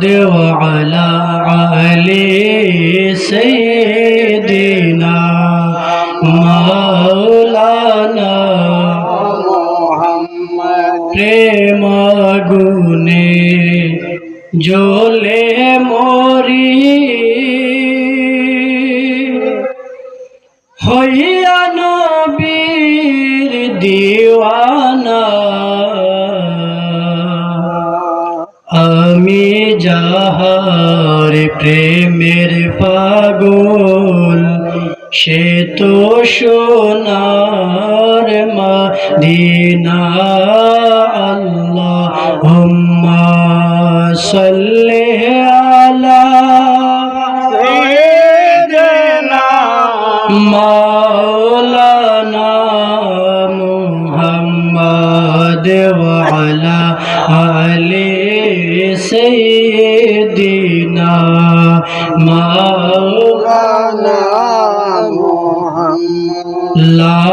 محمد وعلى آل سيدنا مولانا প্রেম গুনে জ্বলে যাহার প্রেমের পাগল সে তো সোনার মদিনা আল্লাহ। মাওলানা মাওলানা লা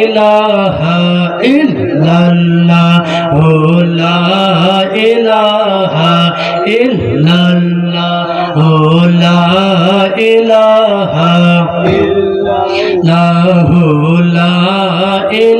ইলাহা ইল্লাল্লাহ, ও লা ইলাহা ইল্লাল্লাহ, ও লা ইলাহা ইল্লাল্লাহ লা ইলাহা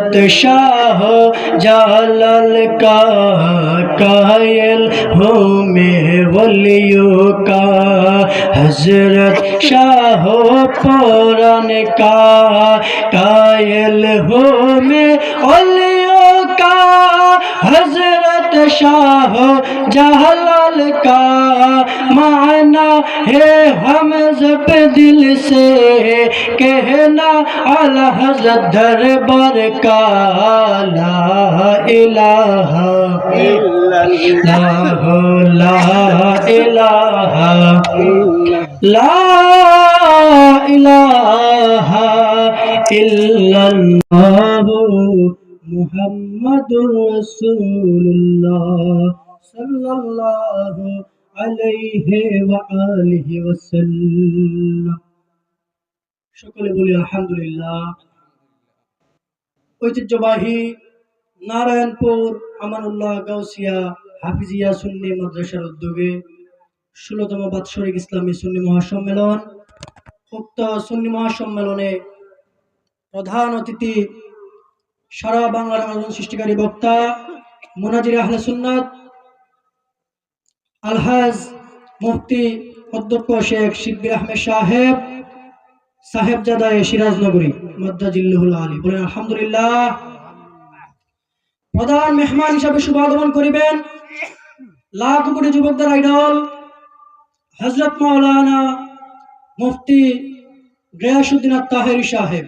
हज़रत शाह जालल का कायल हूँ मैं वलियों का। हज़रत शाह पुरान का कायल हूँ मैं ओलियों का हज़रत शाह जहलाल का माना है हम जब दिल से कहना अल हज़रत दरबार का ला इलाहा ला इलाहा ला इलाहा इल्लल्लाह। মুহাম্মাদুর রাসূলুল্লাহ সকলে বলি আলহামদুলিল্লাহ। ঐতিহ্যবাহী নারায়ণপুর আমানুল্লাহ গাউসিয়া হাফিজিয়া সুন্নি মাদ্রাসার উদ্যোগে ষোলতম বাৎসরিক ইসলামী সুন্নি মহাসম্মেলন, উক্ত সুন্নি মহাসম্মেলনে প্রধান অতিথি সারা বাংলার আলোড়ন সৃষ্টিকারী বক্তা, মোনাজির আহলে সুন্নাত, আলহাজ মুফতি অধ্যক্ষ শেখ শিব্বির আহমেদ সাহেব, সাহেবজাদায় সিরাজনগরী মদ্দাজিল্লুহুল আলী। বলেন, আলহামদুলিল্লাহ। প্রধান মেহমান হিসাবে শুভাগমন করিবেন লাখ কোটি যুবকদের আইডল হজরত মৌলানা মুফতি গয়াসুদ্দিন তাহেরি সাহেব।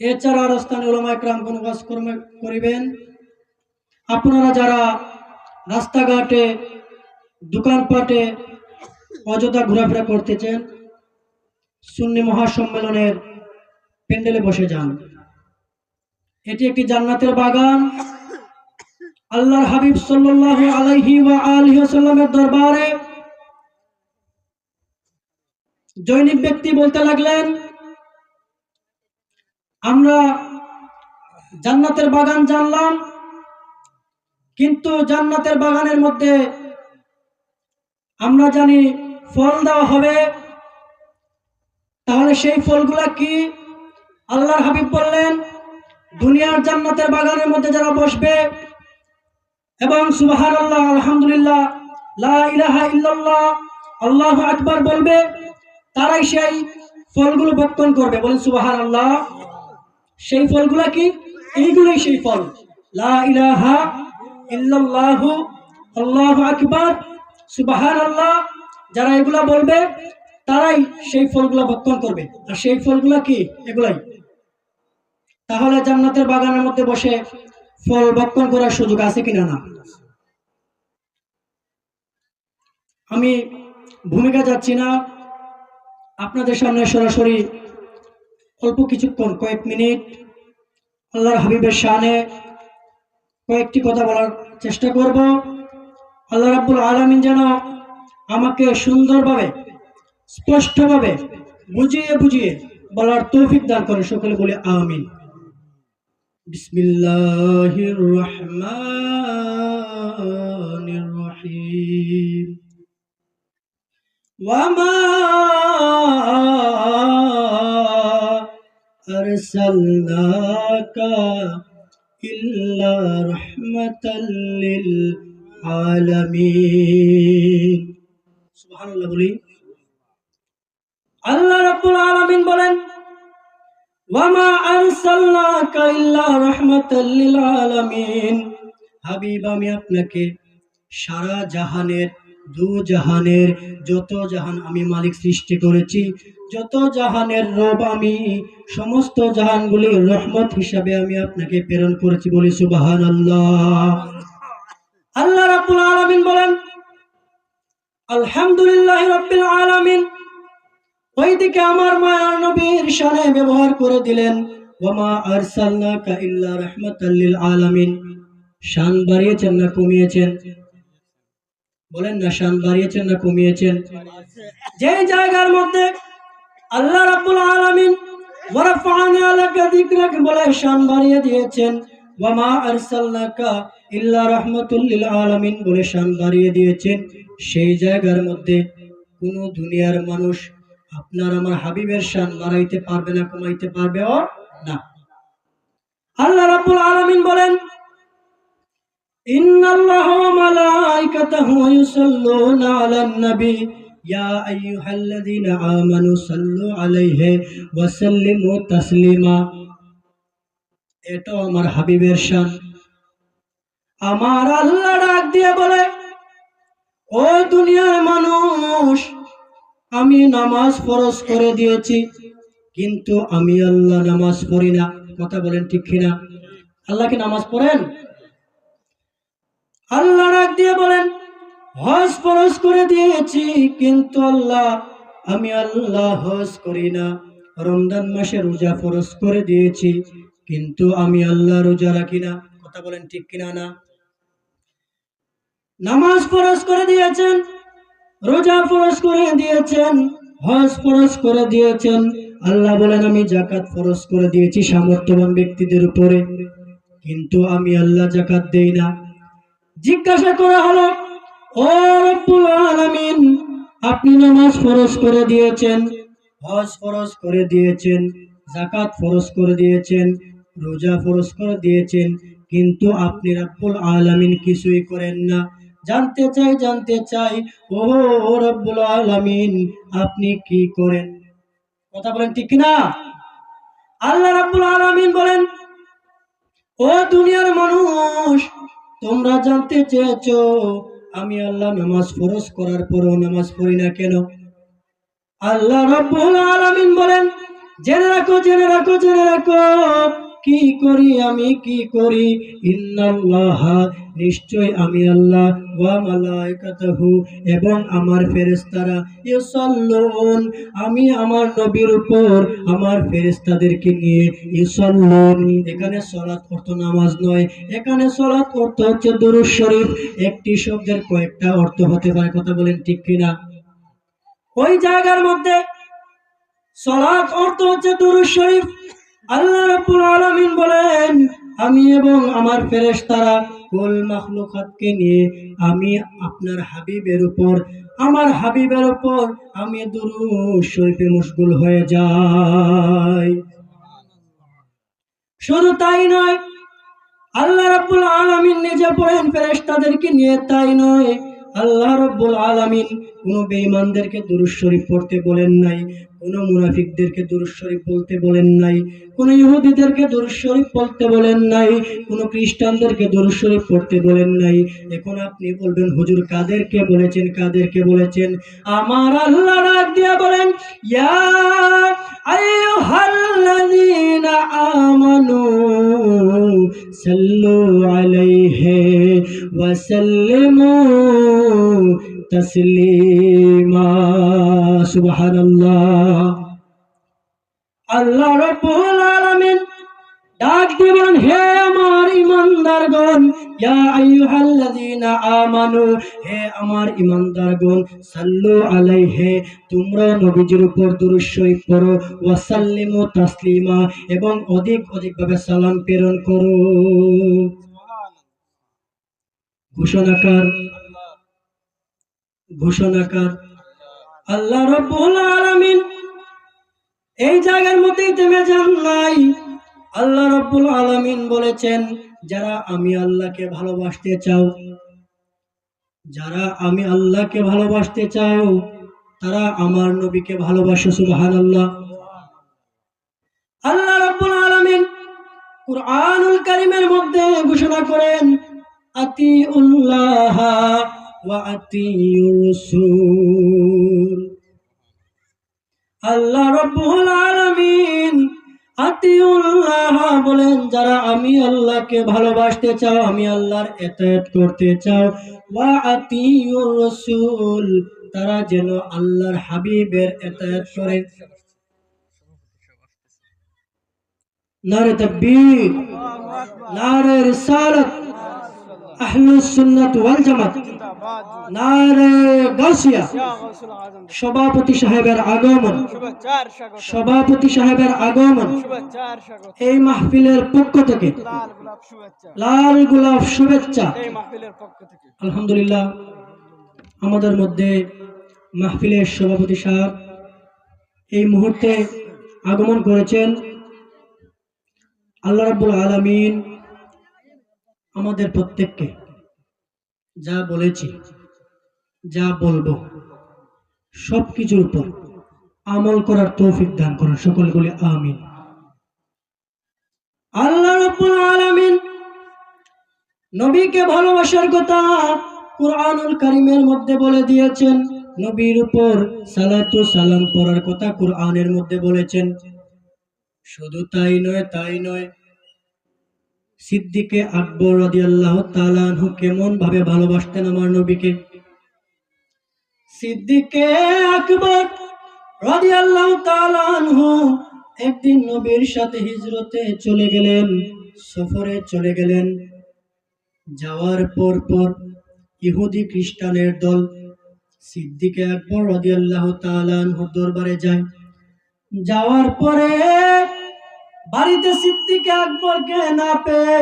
এছাড়া আর স্থানে ওলামা একরাম কোনো কাজ কর্ম করিবেন। আপনারা যারা রাস্তাঘাটে, দোকানপাটে অযথা ঘোরাফেরা করতেছেন, সুন্নি মহাসম্মেলনের প্যান্ডেলে বসে যান। এটি একটি জান্নাতের বাগান। আল্লাহর হাবিব সাল্লাল্লাহু আলাইহি ওয়া আলিহি ওয়াসাল্লামের দরবারে জৈনিক ব্যক্তি বলতে লাগলেন আমরা জান্নাতের বাগান জানলাম, কিন্তু জান্নাতের বাগানের মধ্যে আমরা জানি ফল দেওয়া হবে। তাহলে সেই ফলগুলা কি? আল্লাহর হাবিব বললেন, দুনিয়ার জান্নাতের বাগানের মধ্যে যারা বসবে এবং সুবাহার আল্লাহ আলহামদুলিল্লাহ আল্লাহু আকবার বলবে, তারাই সেই ফলগুলো ভক্ষণ করবে। বলেন সুবাহার আল্লাহ সেই ফলগুলা কি? এইগুলোই সেই ফল। লা ইলাহা ইল্লাল্লাহু যারা এগুলা বলবে, তারাই সেই ফলগুলা ভক্ষণ করবে। আর সেই ফলগুলা কি? এগুলাই। তাহলে জান্নাতের বাগানের মধ্যে বসে ফল ভক্ষণ করার সুযোগ আছে কিনা না? আমি ভূমিকা যাচ্ছি না। আপনাদের সামনে সরাসরি অল্প কিছুক্ষণ, কয়েক মিনিট। আল্লাহর হাবিবের শানে কয়েকটি কথা বলার চেষ্টা করব। আল্লাহ রাব্বুল আলমিন যেন আমাকে সুন্দরভাবে, স্পষ্টভাবে বুঝিয়ে বুঝিয়ে বলার তৌফিক দান করে সকলে বলে আমিন। বিসমিল্লাহ أرسلناك إلا رحمة للعالمين سبحان الله বলি আল্লাহ রাব্বুল আলামিন বলেন ওয়ামা আরসালনাকা ইল্লা রাহমাতাল লিল আলামিন হাবিব আমি আপনাকে সারা জাহানের দু জাহানের যত জাহান আমি মালিক সৃষ্টি করেছি যত জাহানের রব আমি, সমস্ত জাহানগুলির রহমত হিসাবে আমি আপনাকে প্রেরণ করেছি বলি সুবাহান আল্লাহ আল্লাহ বলেন, আলহামদুলিল্লাহ রাব্বিল আলামিন। ওইদিকে আমার মায়ার নবীর শানে ব্যবহার করে দিলেন ওয়ামা আরসালনাকা ইল্লা রাহমাতাল শান বাড়িয়েছেন না কমিয়েছেন? বলেন না, শান বাড়িয়েছেন না কমিয়েছেন? যে জায়গার মধ্যে আল্লাহ রাব্বুল আলামিন ওয়ারফা'না লাকা যিকরাক বলে শান বাড়িয়ে দিয়েছেন। ওয়া মা আরসালনাকা ইল্লা রাহমাতুল লিল আলামিন বলে শান বাড়িয়ে দিয়েছেন। সেই জায়গার মধ্যে কোন দুনিয়ার মানুষ আপনার আমার হাবিবের শান বাড়াইতে পারবে না, কমাইতে পারবে ও না। আল্লাহ রাব্বুল আলামিন বলেন, ইন্নাল্লাহু ওয়া মালাইকাতাহু ইউসাল্লুনা আলান নবী يا أيها الذين آمنوا صلوا عليه وسلموا تسليما এটাও আমার হাবিবের শান আমার আল্লাহ ডাক দিয়ে বলে ও দুনিয়ার মানুষ আমি নামাজ ফরজ করে দিয়েছি কিন্তু আমি আল্লাহ নামাজ পড়ি না কথা বলেন ঠিক কিনা আল্লাহ কি নামাজ পড়েন আল্লাহ ডাক দিয়ে বলেন হজ ফরজ করে দিয়েছি, কিন্তু আল্লাহ, আমি আল্লাহ হজ করি না। রমজান মাসে রোজা ফরজ করে দিয়েছি, কিন্তু আমি আল্লাহ রোজা রাখি না। কথা বলেন ঠিক কিনা না? নামাজ ফরজ করে দিয়েছেন, রোজা ফরজ করে দিয়েছেন, হজ ফরজ করে দিয়েছেন। আল্লাহ বলেন, আমি জাকাত ফরজ করে দিয়েছি সামর্থ্যবান ব্যক্তিদের উপরে, কিন্তু আমি আল্লাহ জাকাত দেই না। জিজ্ঞাসা করা হলো আপনি নামাজ ফরজ করে দিয়েছেন, হজ ফরজ করে দিয়েছেন জাকাত ফরজ করে দিয়েছেন, রোজা ফরজ করে দিয়েছেন, কিন্তু আপনি রব্বুল আলামিন কিছুই করেন না। জানতে চাই জানতে চাই, ও রব্বুল আলামিন, আপনি কি করেন? কথা বলেন ঠিক না আল্লাহ রাব্বুল আলামিন বলেন, ও দুনিয়ার মানুষ, তোমরা জানতে চেয়েছো আমি আল্লাহ নামাজ ফরজ করার পরও নামাজ পড়ি না কেন? আল্লাহ রব্বুল আলামিন বলেন, জেনে রাখো জেনে রাখো জেনে রাখো, কি করি আমি, কি করি? ইন্নাল্লাহ নিশ্চয় আমি আল্লাহ ওয়া মালাইকাতাহু এবং আমার ফেরেশতারা ইউসাল্লুন। আমি আমার নবীর উপর আমার ফেরেশতাদেরকে নিয়ে ইউসাল্লুন। এখানে সালাত অর্থ নামাজ নয়। এখানে সালাত অর্থ হচ্ছে দুরূদ শরীফ। একটি শব্দের কয়েকটা অর্থ হতে পারে, কথা বলেন ঠিক কিনা? ওই জায়গার মধ্যে সলাৎ অর্থ হচ্ছে দুরূদ শরীফ। আল্লাহ রাব্বুল আলামিন বলেন আমি এবং আমার ফেরেশতারা কুল মাখলুকাতকে নিয়ে আমি আপনার হাবিবের উপর, আমার হাবিবের উপর আমি দুরূদ শরীফে মশগুল হয়ে যাই। শুধু তাই নয়, আল্লাহ রাব্বুল আলামিন নিজে পড়েন ফেরেশতাদেরকে নিয়ে তাই নয়, আল্লাহ রাব্বুল আলামিন কোন বেঈমানদেরকে দুরূদ শরীফ পড়তে বলেন নাই, কোনো মুনাফিকদেরকে দুরূদ শরীফ বলতে বলেন নাই, কোনো ইহুদিদেরকে দুরূদ শরীফ পড়তে বলেন নাই, কোনো খ্রিস্টানদেরকে দুরূদ শরীফ পড়তে বলেন নাই। এখন আপনি বলবেন, হুজুর, কাদেরকে বলেছেন কাদেরকে বলেছেন? আমার আল্লাহ ডাক দিয়া বলেন, ইয়া আমানু সাল্লু আলাইহি ওয়া সাল্লিমু হে আমার ইমানদারগণ ইয়া আইয়ুহাল্লাযীনা হে তোমরা নবীজির উপর তাসলিমা, এবং অধিক অধিক ভাবে সালাম প্রেরণ করো। ঘোষণাকার ঘোষণাকার। আল্লাহ আলামিন এই জায়গার মধ্যেই থেমে যান নাই। আল্লাহ রব্বুল আলামিন বলেছেন, যারা আমি আল্লাহকে ভালোবাসতে চাও, যারা আমি আল্লাহকে ভালোবাসতে চাও, তারা আমার নবীকে ভালোবাসো, সুবহানাল্লাহ। আল্লাহ আল্লাহ রব্বুল আলামিন কুরআনুল কারীমের মধ্যে ঘোষণা করেন আতিউর রাসূল আল্লাহ রব্বুল আতিউল্লাহ বলেন, যারা আমি আল্লাহকে ভালোবাসতে চাও, আমি আল্লাহর করতে চাও ওয়া আতিউর তারা যেন আল্লাহর হাবিবের এতায়াত করে। নারে তাকবীর, নারে রিসালাত আহলুস সুন্নাত ওয়াল জামাত নারে গাউসিয়া সভাপতি সাহেবের আগমন। সভাপতি সাহেবের আগমন। এই মাহফিলের পক্ষ থেকে লাল গোলাপ শুভেচ্ছা। আলহামদুলিল্লাহ, আমাদের মধ্যে মাহফিলের সভাপতি সাহেব এই মুহূর্তে আগমন করেছেন। আল্লাহ রাব্বুল আলামিন আমাদের প্রত্যেককে যা বলেছি, যা বলব সব কিছুর উপর আমল করার তৌফিক দান করেন। সকল বলে আমিন। আল্লাহ রাব্বুল আলামিন নবীকে ভালোবাসার কথা কুরআনুল কারীমের মধ্যে বলে দিয়েছেন। নবীর উপর সালাতু সালাম পড়ার কথা কুরআনের মধ্যে বলেছেন। শুধু তাই নয় তাই নয় সিদ্দিকে আকবর রাদিয়াল্লাহু তাআলা আনহু কেমন ভাবে ভালোবাসতেন আমার নবীকে? সিদ্দিকে আকবর রাদিয়াল্লাহু তাআলা আনহু একদিন নবীর সাথে হিজরতে চলে গেলেন, সফরে চলে গেলেন। যাওয়ার পর পর ইহুদি খ্রিস্টানের দল সিদ্দিকে আকবর রাদিয়াল্লাহু তাআলা আনহু দরবারে যায়। যাওয়ার পরে বাড়িতে সিদ্দিকে আকবরকে না পেয়ে?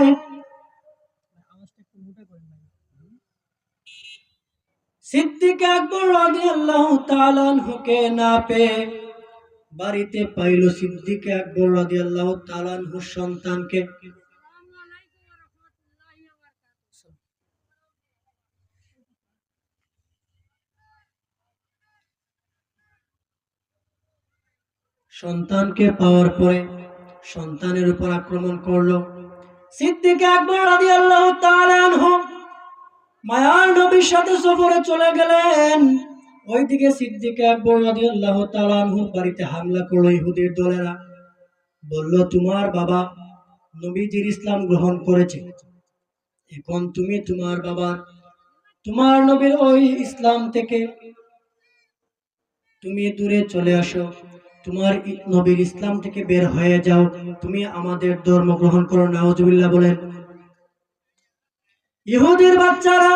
সিদ্দিকে আকবর রাদিয়াল্লাহু তাআলা আনহুকে না পেয়ে বাড়িতে পাইল সিদ্দিকে আকবর রাদিয়াল্লাহু তাআলা আনহুর সন্তানকে। সন্তানকে পাওয়ার পরে সন্তানের উপর আক্রমণ করল। মায়ার নবীর সাথে চলে ওইদিকে আনহুর বাড়িতে হামলা করল দলেরা। বলল, তোমার বাবা নবীজির ইসলাম গ্রহণ করেছে। এখন তুমি তোমার বাবার, তোমার নবীর ওই ইসলাম থেকে তুমি দূরে চলে আসো। তোমার নবীর ইসলাম থেকে বের হয়ে যাও। তুমি আমাদের ধর্ম গ্রহণ করো নাউজুবিল্লাহ বলেন। ইহুদির বাচ্চারা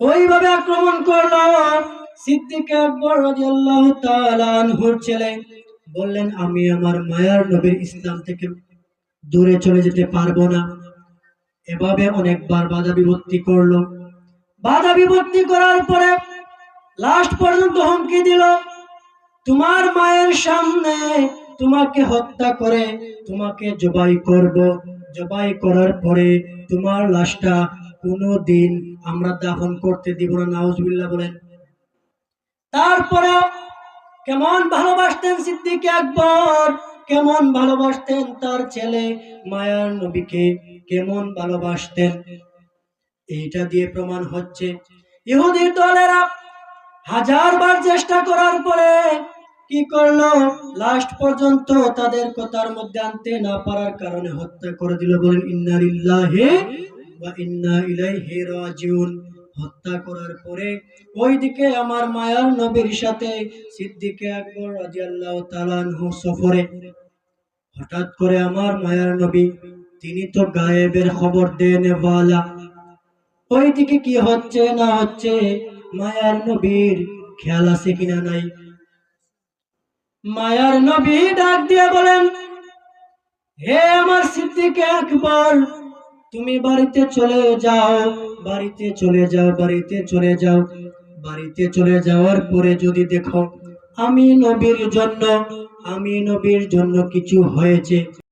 ওইভাবে আক্রমণ করল। সিদ্দিক আকবর রাদিয়াল্লাহু তাআলা আনহুর ছেলে বললেন, আমি আমার মায়ার নবীর ইসলাম থেকে দূরে চলে যেতে পারব না। এভাবে অনেকবার বাধা বিপত্তি করল। বাধা বিপত্তি করার পরে লাস্ট পর্যন্ত হুমকি দিল। তোমার মায়ের সামনে তোমাকে হত্যা করে, তোমাকে জবাই করব। জবাই করার পরে তোমার লাশটা কোনো দিন আমরা দাফন করতে দিব না, নাউজবিল্লাহ বলেন। তারপরে কেমন ভালোবাসতেন সিদ্দিক একবার কেমন ভালোবাসতেন তার ছেলে মায়ার নবীকে, কেমন ভালোবাসতেন। এইটা দিয়ে প্রমাণ হচ্ছে ইহুদির দলেরা হাজারবার চেষ্টা করার পরে কি করল? লাস্ট পর্যন্ত তাদের কথার মধ্যে আনতে না পারার কারণে হত্যা করে দিল। বলেন, ইন্না লিল্লাহি ওয়া ইন্না ইলাইহি রাজিউন। হত্যা করার পরে ওইদিকে আমার মায়ার নবীর সাথে সিদ্দিকে আকবর রাদিয়াল্লাহু তাআলা আনহু সফরে। হঠাৎ করে আমার মায়ার নবী, তিনি তো গায়েবের খবর দেন ওইদিকে কি হচ্ছে না হচ্ছে মায়ার নবীর খেয়াল আছে কিনা নাই? মায়ার নবী ডাক দিয়ে বলেন, হে আমার সিদ্দিকে আকবর তুমি বাড়িতে চলে যাও, বাড়িতে চলে যাও, বাড়িতে চলে যাও, বাড়িতে চলে যাওয়ার পরে যদি দেখো, আমি নবীর জন্য, আমি নবীর জন্য কিছু হয়েছে।